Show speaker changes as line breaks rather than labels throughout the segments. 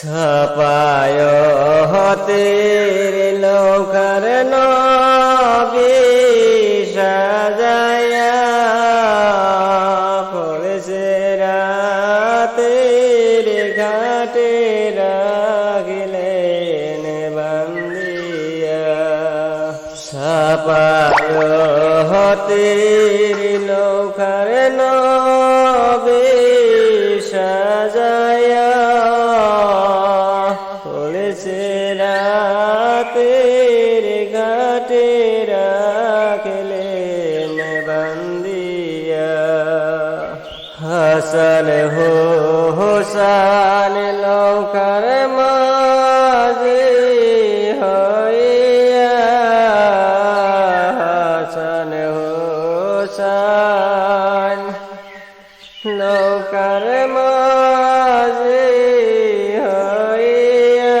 ছাপায় হতের Looker নবী সাজায়া পড়েছে রাতের ঘাটে রাখিলেন বান্দিয়া। ছাপায় হতের লোকার নবী হাসান হো হোসান লৌকার মাঝে হইয়া হাসান হোসান নৌকার মাঝে হইয়া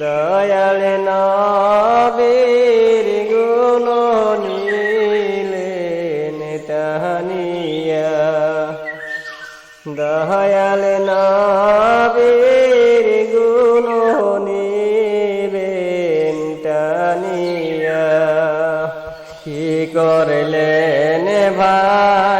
দয়াল নবীর গুণ নীলেন তাহানিয়া দয়াল নবীর গুণ নিবেন টানিয়া কি করলেন ভাই?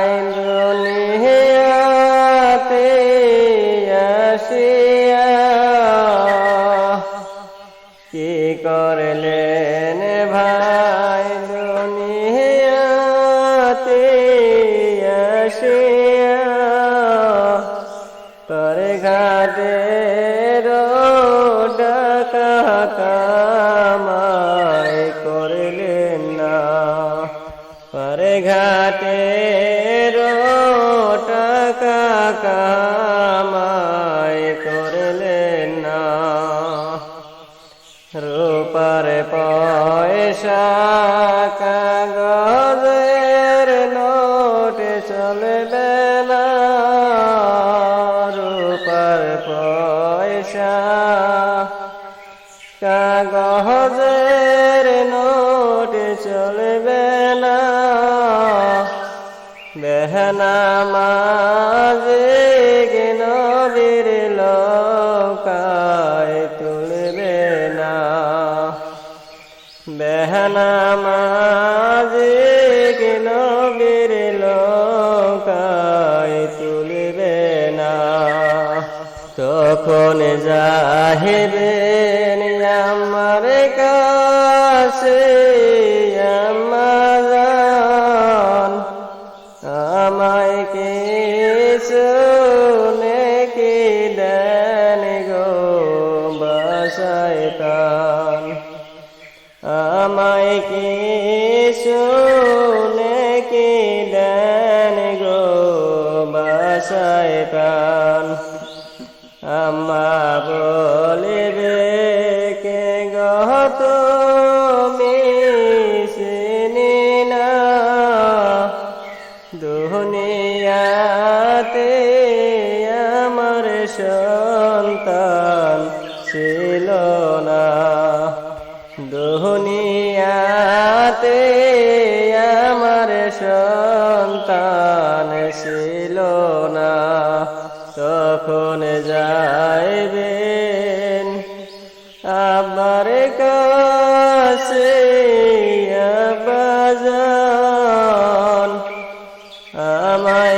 ঘাটে ডাকা কামাই করলেন না। পরে ঘাটে টাকা কামাই করলেন না। রূপার পয়সা পয়সা। কাগজের নোট চলবে না। বেহনা মাঝে তখন যাহেবেন আমার কাছে আমাজন আমায় কে শুনে কি দেন গো বাসায় তান আমায় কি শুনে কি দেন গো বাসায় তান আম্মা বলিবে কে গত না। দুনিয়াতে আমার সন্তান ছিল না। দুনিয়াতে আমার সন্তান ছিল না। তখন যাইবেন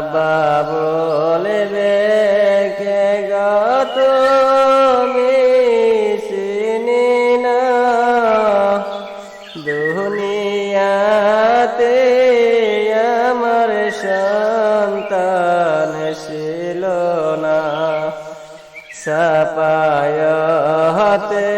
আব্বা বলবে কে গত চিনি না? দুনিয়াতে আমার সন্তান ছিল না। সাপায় হাতে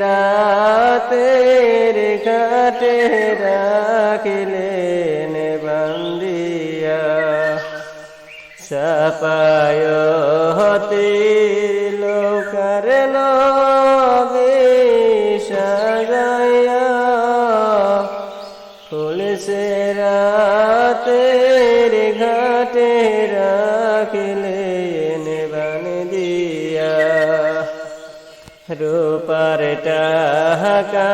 রাতের কাটে রাখিলেন বান্দিয়া সাপায় হতে লোকার পুলিশে রাতের ঘাটে রাখিলেন রূপার টাকা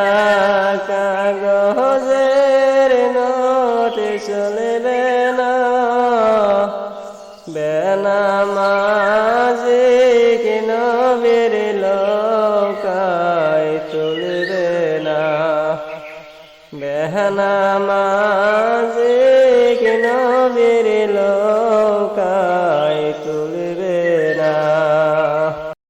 কাগজের নোট চলবে না। বেনামাজি নবীর লোকায় চলবে না। বেহনামাজি নবীর লোকায়